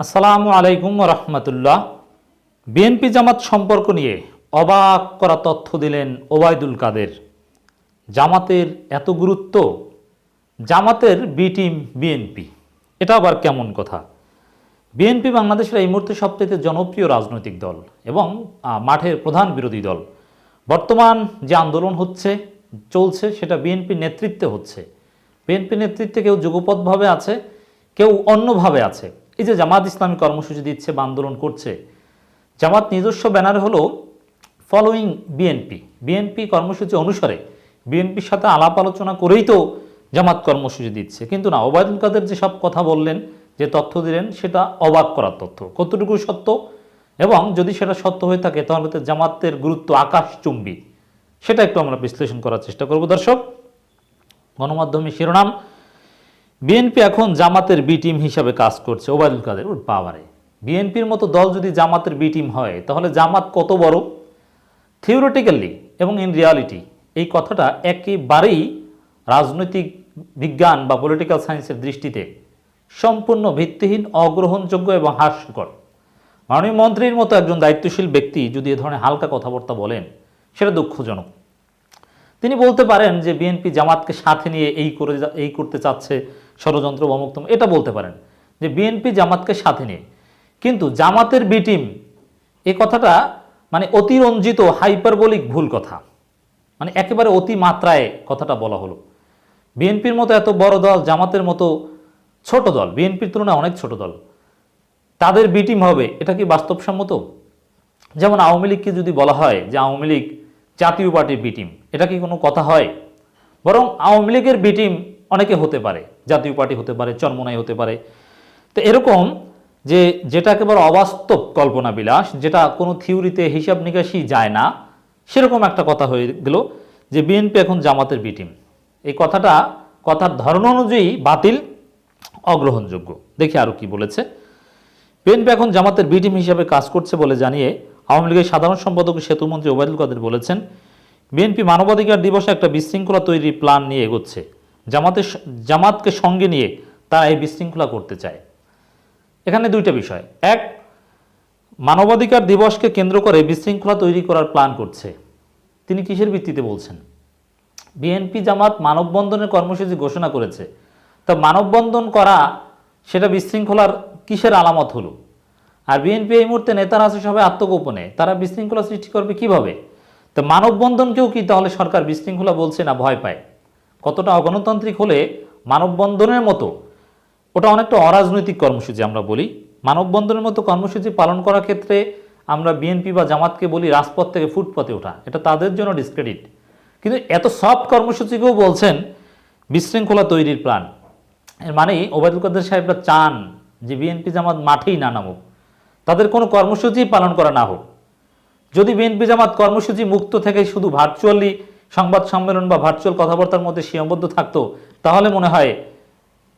আসসালামু আলাইকুম রহমতুল্লাহ। বিএনপি জামাত সম্পর্ক নিয়ে অবাক করা তথ্য দিলেন ওবায়দুল কাদের। জামাতের এত গুরুত্ব, জামাতের বি টিম বিএনপি, এটা আবার কেমন কথা? বিএনপি বাংলাদেশের এই মুহূর্তে সবচেয়ে জনপ্রিয় রাজনৈতিক দল এবং মাঠের প্রধান বিরোধী দল। বর্তমান যে আন্দোলন হচ্ছে, চলছে, সেটা বিএনপির নেতৃত্বে হচ্ছে। বিএনপি নেতৃত্বে কেউ যুগপথভাবে আছে, কেউ অন্যভাবে আছে। এই যে জামাত ইসলামী কর্মসূচি দিচ্ছে বা আন্দোলন করছে, জামাত নিজস্ব ব্যানার হলো ফলোয়িং বিএনপি বিএনপি কর্মসূচি অনুসারে বিএনপির সাথে আলাপ আলোচনা করেই তো জামাত কর্মসূচি দিচ্ছে। কিন্তু না, ওবায়দুল কাদের যে সব কথা বললেন, যে তথ্য দিলেন, সেটা অবাক করার তথ্য। কতটুকু সত্য? এবং যদি সেটা সত্য হয়ে থাকে, তাহলে তো জামাতের গুরুত্ব আকাশচুম্বী সেটা একটু আমরা বিশ্লেষণ করার চেষ্টা করব। দর্শক গণমাধ্যমে শিরোনাম বিএনপি এখন জামাতের বি টিম হিসাবে কাজ করছে। ওবায়দুল কাদের ওর পাওয়ারে বিএনপির মতো দল যদি জামাতের বি টিম হয়, তাহলে জামাত কত বড়? থিওরিটিক্যালি এবং ইন রিয়ালিটি, এই কথাটা একেবারেই রাজনৈতিক বিজ্ঞান বা পলিটিক্যাল সায়েন্সের দৃষ্টিতে সম্পূর্ণ ভিত্তিহীন, অগ্রহণযোগ্য এবং হাস্যকর। মাননীয় মন্ত্রীর মতো একজন দায়িত্বশীল ব্যক্তি যদি এ ধরনের হালকা কথাবার্তা বলেন, সেটা দুঃখজনক। তিনি বলতে পারেন যে বিএনপি জামাতকে সাথে নিয়ে এই করে এই করতে চাচ্ছে ষড়যন্ত্র অমুক্তম, এটা বলতে পারেন যে বিএনপি জামাতকে সাথে নিয়ে। কিন্তু জামাতের বি টিম এই কথাটা মানে অতিরঞ্জিত, হাইপারবলিক ভুল কথা। মানে একেবারে অতি মাত্রায় কথাটা বলা হলো। বিএনপির মতো এত বড় দল, জামাতের মতো ছোট দল, বিএনপির তুলনায় অনেক ছোট দল, তাদের বি টিম হবে, এটা কি বাস্তবসম্মত? যেমন আওয়ামী লীগকে যদি বলা হয় যে আওয়ামী লীগ জাতীয় পার্টির বি টিম, এটা কি কোনো কথা হয়? বরং আওয়ামী লীগের বি টিম অনেকে হতে পারে। জাতীয় পার্টি হতে পারে, চরমনাই হতে পারে। তো এরকম যে যেটা একেবারে অবাস্তব কল্পনা বিলাস যেটা কোনো থিওরিতে হিসাব নিকাশই যায় না, সেরকম একটা কথা হয়ে গেল যে বিএনপি এখন জামাতের বি টিম। এই কথাটা, কথার ধরন অনুযায়ী বাতিল, অগ্রহণযোগ্য। দেখি আরও কি বলেছে। বিএনপি এখন জামাতের বি টিম হিসাবে কাজ করছে বলে জানিয়ে আওয়ামী লীগের সাধারণ সম্পাদক সেতুমন্ত্রী ওবায়দুল কাদের বলেছেন, বিএনপি মানবাধিকার দিবসে একটা বিশৃঙ্খলা তৈরির প্ল্যান নিয়ে এগোচ্ছে। জামাতের জামাতকে সঙ্গে নিয়ে তারা এই বিশৃঙ্খলা করতে চায়। এখানে দুইটা বিষয়। এক, মানবাধিকার দিবসকে কেন্দ্র করে বিশৃঙ্খলা তৈরি করার প্ল্যান করছে। তিনি কিসের ভিত্তিতে বলছেন? বিএনপি জামাত মানববন্ধনের কর্মসূচি ঘোষণা করেছে। তা মানববন্ধন করা, সেটা বিশৃঙ্খলার কিসের আলামত হলো? আর বিএনপি এই মুহূর্তে নেতারা আছে সবাই আত্মগোপনে। তারা বিশৃঙ্খলা সৃষ্টি করবে কীভাবে? তো মানববন্ধনকেও কি তাহলে সরকার বিশৃঙ্খলা বলছে না ভয় পায়? কতটা অগণতান্ত্রিক হলে মানববন্ধনের মতো? ওটা অনেকটা অরাজনৈতিক কর্মসূচি আমরা বলি। মানববন্ধনের মতো কর্মসূচি পালন করার ক্ষেত্রে আমরা বিএনপি বা জামাতকে বলি রাজপথ থেকে ফুটপথে ওঠা। এটা তাদের জন্য ডিসক্রেডিট কিন্তু এত সফট কর্মসূচিকেও বলছেন বিশৃঙ্খলা তৈরির প্ল্যান এর মানে ওবায়দুল কাদের সাহেবরা চান যে বিএনপি জামাত মাঠেই না নামুক। তাদের কোনো কর্মসূচি পালন করা না হোক। যদি বিএনপি জামাত কর্মসূচি মুক্ত থেকে শুধু ভার্চুয়ালি সংবাদ সম্মেলন বা ভার্চুয়াল কথাবার্তার মধ্যে সীমাবদ্ধ থাকতো, তাহলে মনে হয়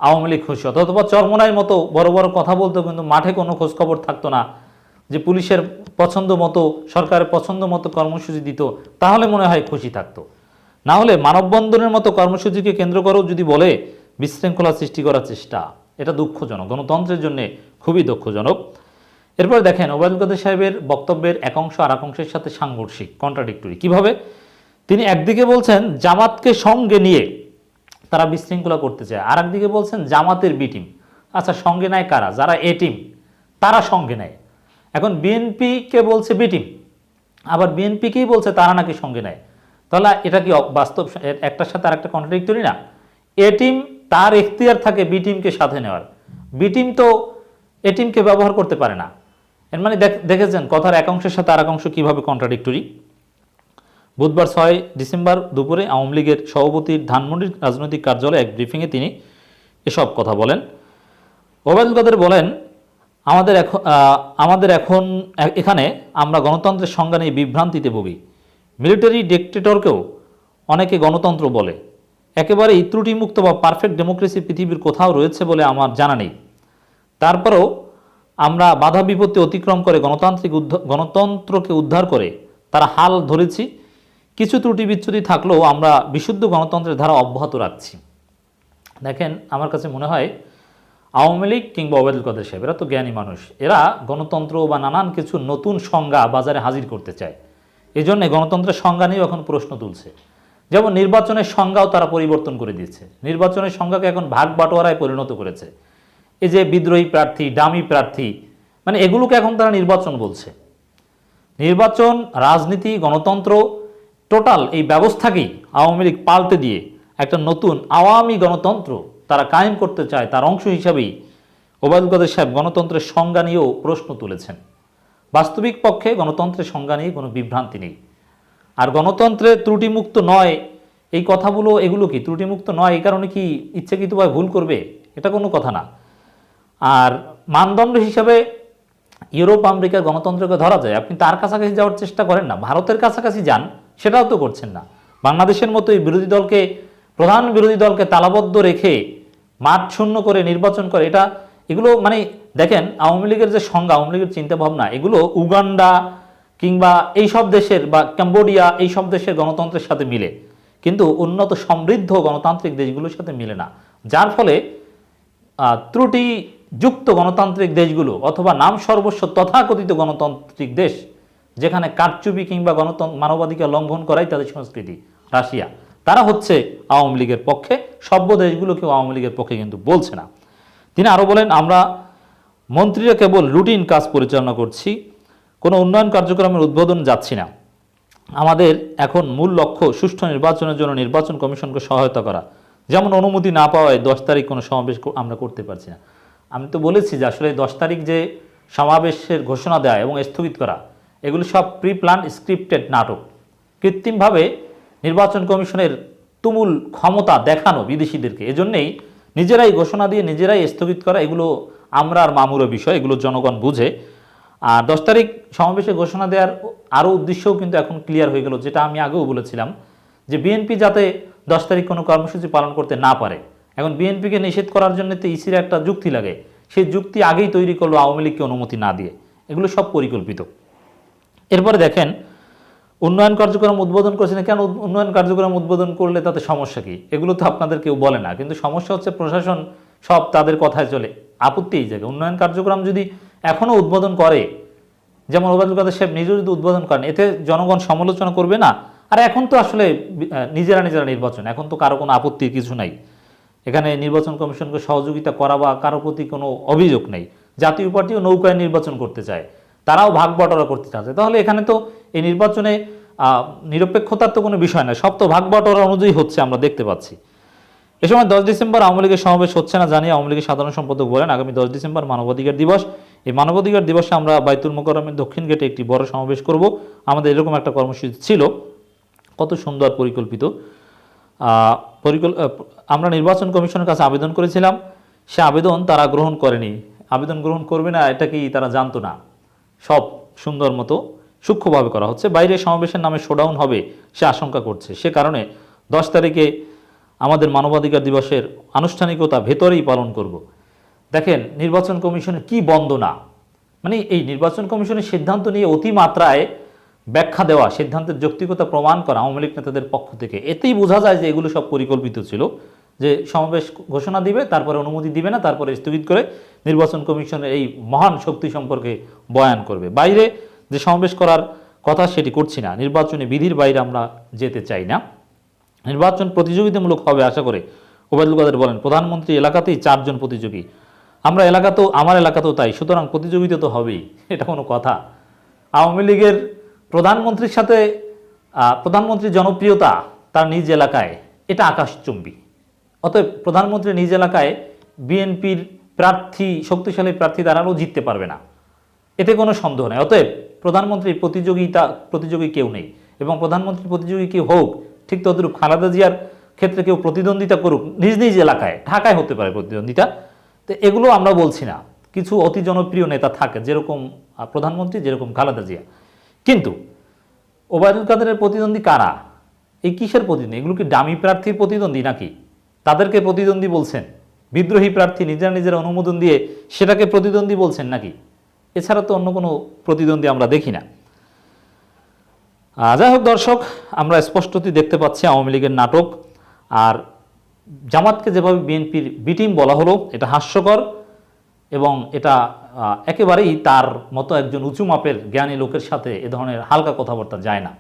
আওয়ামী লীগ খুশি হতো। অথবা চরমনার মতো বড় বড় কথা বলতো কিন্তু মাঠে কোনো খোঁজখবর থাকতো না। যে পুলিশের পছন্দ মতো, সরকারের পছন্দ মতো কর্মসূচি দিত, তাহলে মনে হয় খুশি থাকতো। না হলে মানববন্ধনের মতো কর্মসূচিকে কেন্দ্র করেও যদি বলে, বিশৃঙ্খলা সৃষ্টি করার চেষ্টা, এটা দুঃখজনক। গণতন্ত্রের জন্য খুবই দুঃখজনক। এরপর দেখেন ওবায়দুল কাদের সাহেবের বক্তব্যের এক অংশ আর এক অংশের সাথে সাংঘর্ষিক কন্ট্রাডিক্টরি কীভাবে? তিনি একদিকে বলছেন জামাতকে সঙ্গে নিয়ে তারা বিশৃঙ্খলা করতে চায় আর একদিকে বলছেন জামাতের বি টিম। আচ্ছা সঙ্গে নেয় কারা? যারা এ টিম, তারা সঙ্গে নেয়। এখন বিএনপিকে বলছে বি টিম, আবার বিএনপিকেই বলছে তারা নাকি সঙ্গে নেয়। তাহলে এটা কি বাস্তব একটার সাথে আরেকটা কন্ট্রাডিক্টরি না? এ টিম তার এখতিয়ার থাকে বি টিমকে সাথে নেওয়ার। বি টিম তো এ টিমকে ব্যবহার করতে পারে না। এর মানে দেখ- দেখেছেন কথার এক অংশের সাথে আর এক অংশ কীভাবে কন্ট্রাডিক্টরি বুধবার ছয় ডিসেম্বর দুপুরে আওয়ামী লীগের সভাপতির ধানমন্ডির রাজনৈতিক কার্যালয়ে এক ব্রিফিংয়ে তিনি এসব কথা বলেন। ওবায়দুল কাদের বলেন, আমাদের এখন আমাদের এখন, এখানে আমরা গণতন্ত্রের সংজ্ঞা নিয়ে বিভ্রান্তিতে ভুগি। মিলিটারি ডিকটেটরকেও অনেকে গণতন্ত্র বলে। একেবারেই ত্রুটিমুক্ত বা পারফেক্ট ডেমোক্রেসি পৃথিবীর কোথাও রয়েছে বলে আমার জানা নেই। তারপরেও আমরা বাধা বিপত্তি অতিক্রম করে গণতান্ত্রিক উদ্ধ- গণতন্ত্রকে উদ্ধার করে তারা হাল ধরেছি। কিছু ত্রুটি বিচ্যুতি থাকলেও আমরা বিশুদ্ধ গণতন্ত্রের ধারা অব্যাহত রাখছি। দেখেন, আমার কাছে মনে হয় আওয়ামী লীগ কিংবা ওবায়দুল কাদের সাহেব, এরা তো জ্ঞানী মানুষ। এরা গণতন্ত্র বা নানান কিছু নতুন সংজ্ঞা বাজারে হাজির করতে চায়। এই জন্য গণতন্ত্রের সংজ্ঞা নিয়েও এখন প্রশ্ন তুলছে। যেমন নির্বাচনের সংজ্ঞাও তারা পরিবর্তন করে দিচ্ছে নির্বাচনের সংজ্ঞাকে এখন ভাগ বাটোয়ারায় পরিণত করেছে। এই যে বিদ্রোহী প্রার্থী ডামি প্রার্থী মানে এগুলোকে এখন তারা নির্বাচন বলছে। নির্বাচন, রাজনীতি, গণতন্ত্র টোটাল এই ব্যবস্থাকেই আওয়ামী লীগ পাল্টে দিয়ে একটা নতুন আওয়ামী গণতন্ত্র তারা কায়েম করতে চায়, তার অংশ হিসাবেই ওবায়দুল কাদের সাহেব গণতন্ত্রের সংজ্ঞা নিয়েও প্রশ্ন তুলেছেন। বাস্তবিক পক্ষে গণতন্ত্রের সংজ্ঞা নিয়ে কোনো বিভ্রান্তি নেই। আর গণতন্ত্রে ত্রুটিমুক্ত নয়, এই কথাগুলো, এগুলো কি ত্রুটিমুক্ত নয়, এই কারণে কি ইচ্ছাকৃতভাবে ভুল করবে? এটা কোনো কথা না। আর মানদণ্ড হিসাবে ইউরোপ আমেরিকার গণতন্ত্রকে ধরা যায়। আপনি তার কাছাকাছি যাওয়ার চেষ্টা করেন না। ভারতের কাছাকাছি যান সেটাও তো করছেন না। বাংলাদেশের মতো এই বিরোধী দলকে, প্রধান বিরোধী দলকে তালাবদ্ধ রেখে মাঠ শূন্য করে নির্বাচন করে, এটা এগুলো মানে দেখেন, আওয়ামী লীগের যে সংজ্ঞা, আওয়ামী লীগের চিন্তা ভাবনা এগুলো উগান্ডা কিংবা এই সব দেশের বা ক্যাম্বোডিয়া এই সব দেশের গণতন্ত্রের সাথে মিলে। কিন্তু উন্নত সমৃদ্ধ গণতান্ত্রিক দেশগুলোর সাথে মিলে না। যার ফলে ত্রুটিযুক্ত গণতান্ত্রিক দেশগুলো অথবা নাম সর্বস্ব তথাকথিত গণতান্ত্রিক দেশ যেখানে কারচুপি কিংবা গণতন্ত্র মানবাধিকার লঙ্ঘন করাই তাদের সংস্কৃতি, রাশিয়া। তারা হচ্ছে আওয়ামী লীগের পক্ষে, সভ্য দেশগুলোকেও আওয়ামী লীগের পক্ষে কিন্তু বলছে না। তিনি আরও বলেন, আমরা মন্ত্রীরা কেবল রুটিন কাজ পরিচালনা করছি, কোনো উন্নয়ন কার্যক্রমের উদ্বোধন যাচ্ছি না। আমাদের এখন মূল লক্ষ্য সুষ্ঠু নির্বাচনের জন্য নির্বাচন কমিশনকে সহায়তা করা। যেমন অনুমতি না পাওয়ায় দশ তারিখ কোনো সমাবেশ আমরা করতে পারছি না। আমি তো বলেছি যে আসলে দশ তারিখ যে সমাবেশের ঘোষণা দেয় এবং স্থগিত করা এগুলো সব প্রি প্ল্যান স্ক্রিপ্টেড নাটক। কৃত্রিমভাবে নির্বাচন কমিশনের তুমুল ক্ষমতা দেখানো বিদেশিদেরকে। এজন্যেই নিজেরাই ঘোষণা দিয়ে নিজেরাই স্থগিত করা, এগুলো আমরা আর মামুরের বিষয়, এগুলো জনগণ বুঝে। আর দশ তারিখ সমাবেশে ঘোষণা দেওয়ার আরও উদ্দেশ্যও কিন্তু এখন ক্লিয়ার হয়ে গেল, যেটা আমি আগেও বলেছিলাম, যে বিএনপি যাতে দশ তারিখ কোনো কর্মসূচি পালন করতে না পারে। এখন বিএনপিকে নিষেধ করার জন্য তো ইসির একটা যুক্তি লাগে। সেই যুক্তি আগেই তৈরি করল আওয়ামী লীগকে অনুমতি না দিয়ে। এগুলো সব পরিকল্পিত। এরপরে দেখেন, উন্নয়ন কার্যক্রম উদ্বোধন করছেন কেন? উন্নয়ন কার্যক্রম উদ্বোধন করলে তাতে সমস্যা কি? এগুলো তো আপনাদের কেউ বলে না, কিন্তু সমস্যা হচ্ছে প্রশাসন সব তাদের কথায় চলে। আপত্তি এই জায়গায়। উন্নয়ন কার্যক্রম যদি এখনও উদ্বোধন করে, যেমন ওবায়দুল কাদের সাহেব নিজেও যদি উদ্বোধন করেন, এতে জনগণ সমালোচনা করবে না? আর এখন তো আসলে নিজেরা নিজেরা নির্বাচন, এখন তো কারও কোনো আপত্তির কিছু নাই। এখানে নির্বাচন কমিশনকে সহযোগিতা করা বা কারও প্রতি কোনো অভিযোগ নেই। জাতীয় পার্টিও নৌকায় নির্বাচন করতে চায়। তারাও ভাগ বটরা করতে চাচ্ছে। তাহলে এখানে তো এই নির্বাচনে নিরপেক্ষতার তো কোনো বিষয় না, সব তো ভাগ বটরা অনুযায়ী হচ্ছে আমরা দেখতে পাচ্ছি। এ সময় দশ ডিসেম্বর আওয়ামী লীগের সমাবেশ হচ্ছে না জানিয়ে আওয়ামী লীগের সাধারণ সম্পাদক বলেন, আগামী দশ ডিসেম্বর মানবাধিকার দিবস। এই মানবাধিকার দিবসে আমরা বাইতুল মোকরমের দক্ষিণ গেটে একটি বড় সমাবেশ করব। আমাদের এরকম একটা কর্মসূচি ছিল। কত সুন্দর পরিকল্পিত। পরিকল আমরা নির্বাচন কমিশনের কাছে আবেদন করেছিলাম। সে আবেদন তারা গ্রহণ করেনি। আবেদন গ্রহণ করবে না, এটা কি তারা জানতো না। সব সুন্দর মতো সূক্ষ্মভাবে করা হচ্ছে। বাইরে সমাবেশের নামে শোডাউন হবে সে আশঙ্কা করছে। সে কারণে দশ তারিখে আমাদের মানবাধিকার দিবসের আনুষ্ঠানিকতা ভেতরেই পালন করব। দেখেন, নির্বাচন কমিশনের কি বন্দনা। মানে এই নির্বাচন কমিশনের সিদ্ধান্ত নিয়ে অতিমাত্রায় ব্যাখ্যা দেওয়া, সিদ্ধান্তের যৌক্তিকতা প্রমাণ করা আওয়ামী লীগ নেতাদের পক্ষ থেকে। এতেই বোঝা যায় যে এগুলো সব পরিকল্পিত ছিল। যে সমাবেশ ঘোষণা দিবে, তারপরে অনুমতি দিবে না, তারপরে স্থগিত করে নির্বাচন কমিশনের এই মহান শক্তি সম্পর্কে বয়ান করবে। বাইরে যে সমাবেশ করার কথা সেটি করছি না। নির্বাচনী বিধির বাইরে আমরা যেতে চাই না। নির্বাচন প্রতিযোগিতামূলক হবে আশা করে ওবায়দুল কাদের বলেন, প্রধানমন্ত্রী এলাকাতেই চারজন প্রতিযোগী। আমরা এলাকাতেও, আমার এলাকাতেও তাই, সুতরাং প্রতিযোগিতা তো হবেই। এটা কোনো কথা। আওয়ামী লীগের প্রধানমন্ত্রীর সাথে প্রধানমন্ত্রীর জনপ্রিয়তা তার নিজ এলাকায়, এটা আকাশচুম্বী। অতএব প্রধানমন্ত্রী নিজ এলাকায় বিএনপির প্রার্থী, শক্তিশালী প্রার্থী দ্বারাও জিততে পারবে না। এতে কোনো সন্দেহ নেই। অতএব প্রধানমন্ত্রীর প্রতিযোগিতা, প্রতিযোগী কেউ নেই এবং প্রধানমন্ত্রী প্রতিযোগী কেউ হোক, ঠিক তদ্রুপ খালেদা জিয়ার ক্ষেত্রে কেউ প্রতিদ্বন্দ্বিতা করুক, নিজ নিজ এলাকায়, ঢাকায় হতে পারে প্রতিদ্বন্দ্বিতা। তো এগুলো আমরা বলছি না। কিছু অতি জনপ্রিয় নেতা থাকে, যেরকম প্রধানমন্ত্রী, যেরকম খালেদা জিয়া। কিন্তু ওবায়দুল কাদেরের প্রতিদ্বন্দ্বী কারা? এই কিসের প্রতিদ্বন্দ্বী? এগুলো কি ডামি প্রার্থীর প্রতিদ্বন্দ্বী নাকি? তাদেরকে প্রতিদ্বন্দ্বী বলছেন। বিদ্রোহী প্রার্থী নিজেরা নিজের অনুমোদন দিয়ে সেটাকে প্রতিদ্বন্দ্বী বলছেন নাকি? এছাড়া তো অন্য কোনো প্রতিদ্বন্দ্বী আমরা দেখি না। যাই হোক দর্শক, আমরা স্পষ্টতই দেখতে পাচ্ছি আওয়ামী লীগের নাটক। আর জামাতকে যেভাবে বিএনপির বিটিম বলা হলো, এটা হাস্যকর এবং এটা একেবারেই তার মতো একজন উঁচু মাপের জ্ঞানী লোকের সাথে এ ধরনের হালকা কথাবার্তা যায় না।